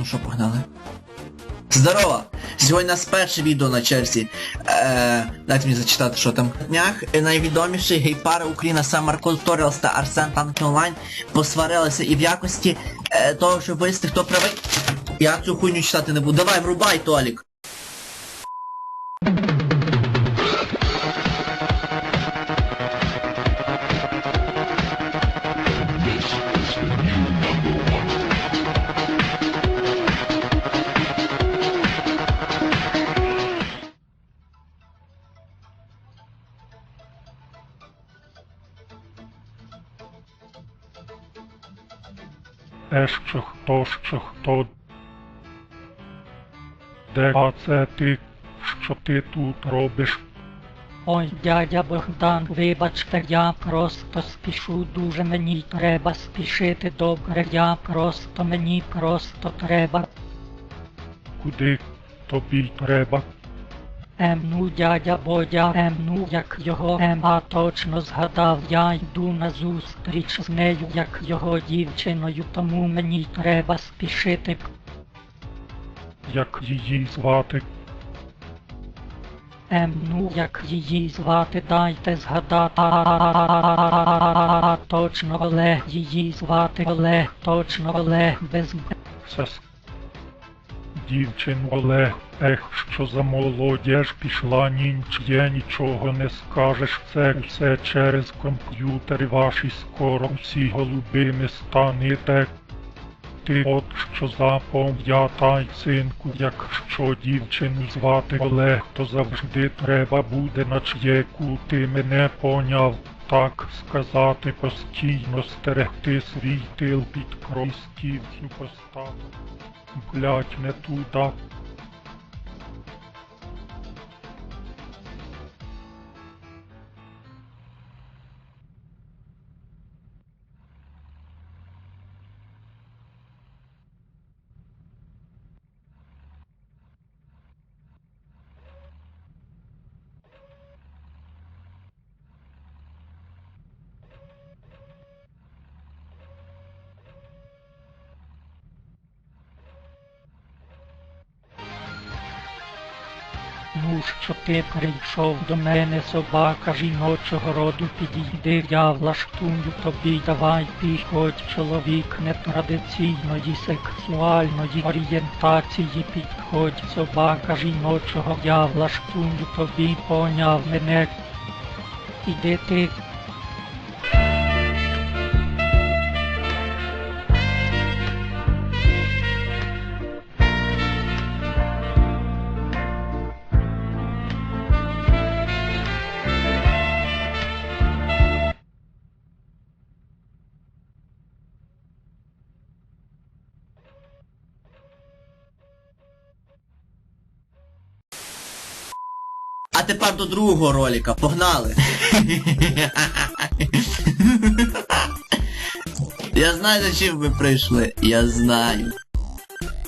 ну що, погнали. Здорово! Сьогодні у нас перше відео на черзі. Е, дайте мені зачитати, що там. Днях найвідоміший гейпари Україна Summer Tutorials та Арсен Танки Онлайн посварилися і в якості е, того, щоб вияснити, хто правий. Я цю хуйню читати не буду. Давай, врубай, Толік. Те, що хто, що хто. Де а це ти, що ти тут робиш? Ой, дядя Богдан, вибачте, я просто спішу дуже мені треба спішити добре, я просто мені просто треба. Куди тобі треба? Ну дядя Бодя, ну як його ем, а точно згадав, я йду на зустріч з нею, як його дівчиною, тому мені треба спішити. Як її звати? Ем, ну як її звати, дайте згадати. Точно Олег, її звати Олег, точно Олег, без Б. Дівчин Олег, ех, що за молодіж пішла нінч, є нічого не скажеш, це все через комп'ютери ваші скоро всі голубими станете. Ти от що запам'ятай, синку, якщо дівчину звати Олег, то завжди треба буде на чеку, ти мене поняв. Так сказати постійно стерегти свій тил під кройстівцю постав. Блять, не туда. Ну, що ти прийшов до мене, собака жіночого роду, підійди, я влаштую тобі, давай підходь, чоловік нетрадиційної сексуальної орієнтації, підходь, собака жіночого, я влаштую тобі, поняв мене. Іди ти. А тепер до другого ролика. Погнали. Я знаю, за чим ви прийшли. Я знаю.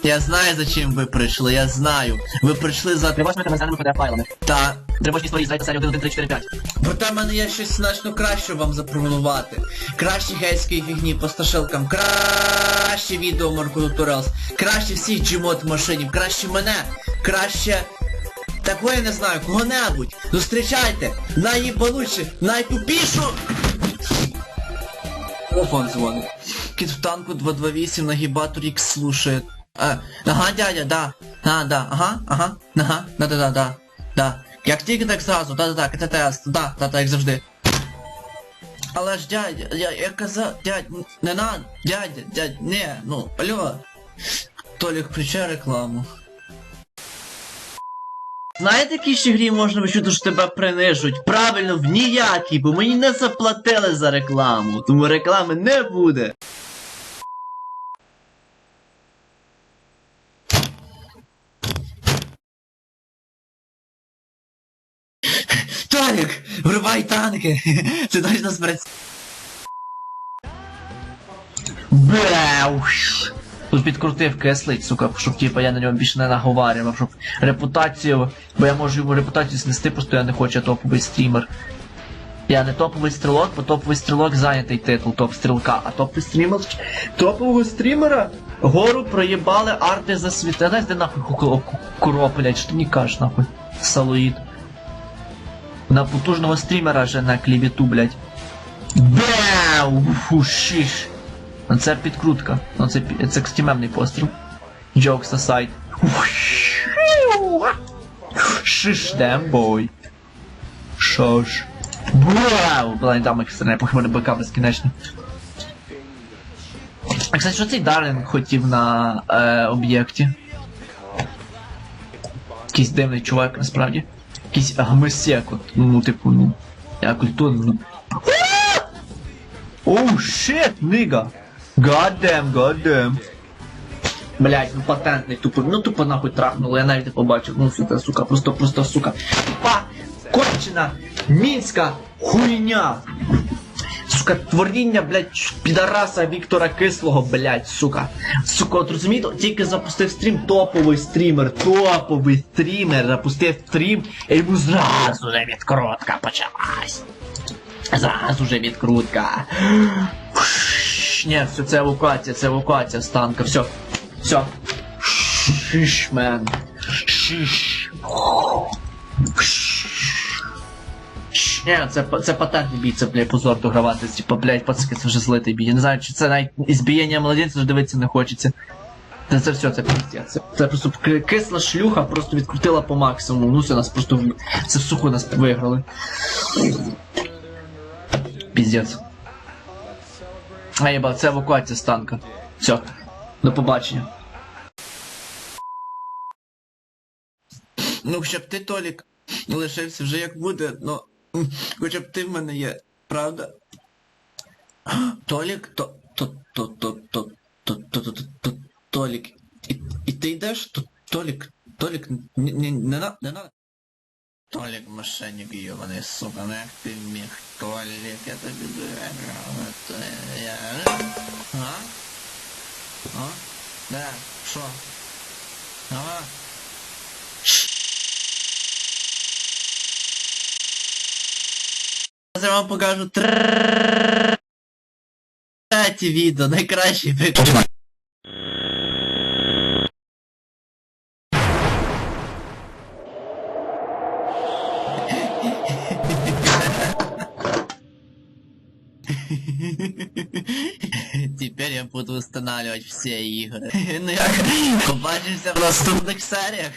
Я знаю, за чим ви прийшли, я знаю. Ви прийшли за тривожними коментарними pdf файлами. Та тривожні історії з серії 1, 1, 3, 4, 5. Проте в мене є щось значно краще вам запропонувати. Кращі гейської фігні по страшилкам, краще відео Марко Tutorials, краще всіх джимот машинів, краще мене, краще... Такого я не знаю, кого-небудь. Зустрічайте найїбануче, найтупішу. Телефон дзвонить. Кіт в танку 228 нагибатор X слушает. А, ага, дядя, да. А, да, ага, ага, ага, да, да, да, да, да. Як тільки так зразу, да, да, да, КТТС, да, да, так, як завжди. Але ж дядя, я, я казав, дядь, не надо, дядя, дядь, не, ну, алло. Толік, включай рекламу. Знаєте, якій ще грі можна відчути, що тебе принижуть? Правильно, в ніякій, бо мені не заплатили за рекламу, тому реклами не буде. Толік, врубай танки! Це точно спрацює. Беуш! Тут підкрутив кислить, сука, щоб типа я на ньому більше не наговарював, щоб репутацію, бо я можу йому репутацію знести, просто я не хочу, топовий стрімер. Я не топовий стрілок, бо топовий стрілок зайнятий титул топ стрілка, а топовий стрімер. Топового стрімера гору проїбали арти за світа. Знаєш, де нахуй ку- ку- що ти мені кажеш, нахуй? Салоїд. На потужного стрімера же на клівіту, блядь. Бау! Фу, шиш. Ну, Це підкрутка. Ну це, кстімемний постріл. Jokes aside. Шиш дембой. Що ж? Вау! Була не дама екстрене, поки мене БК безкінечно. А кстати, що цей Дарлінг хотів на е, об'єкті? Якийсь дивний чувак, насправді. Якийсь гмисек, от, ну, типу, ну. Я культурно, ну. Оу, шит, нига! Goddamn, goddamn. Блять, ну патентний тупо, ну тупо нахуй трахнуло, я навіть не побачив. Ну сука, сука, просто, просто сука. Тупа, кончена, мінська хуйня. Сука, творіння, блядь, підараса Віктора Кислого, блядь, сука. Сука, от розумієте, тільки запустив стрім, топовий стрімер, топовий стрімер, запустив стрім, і йому зразу же відкрутка почалась. Зразу же відкрутка. Ні, все, це евакуація, це евакуація з танка, все. Все. Шиш, мен. Шиш. Ні, це, це патентний бій, це, блядь, позор догравати. Типа, блядь, пацки, це вже злитий бій. Я не знаю, чи це навіть ізбієння младенця вже дивитися не хочеться. Та це все, це пиздец. Це, це просто кисла шлюха просто відкрутила по максимуму. Ну все, нас просто це в суху нас виграли. Піздець. А єба, це евакуація з танка. Все. До побачення. Ну, хоча б ти, Толік, лишився вже як буде, ну. Хоча б ти в мене є, правда? Толік, то. то. то. то. то. то. то. то. то. то. Толік. І, ти йдеш? То, Толік, Толік, не, не, не надо. Толік, мошенник йований, сука, ну як ти міг, Толік, я тобі довіряю, це я... А? А? Де? Що? Ага. Зараз я вам покажу третє відео, найкраще відео. Теперь я буду устанавливать все игры. Ну як, побачимося в наступных серіях.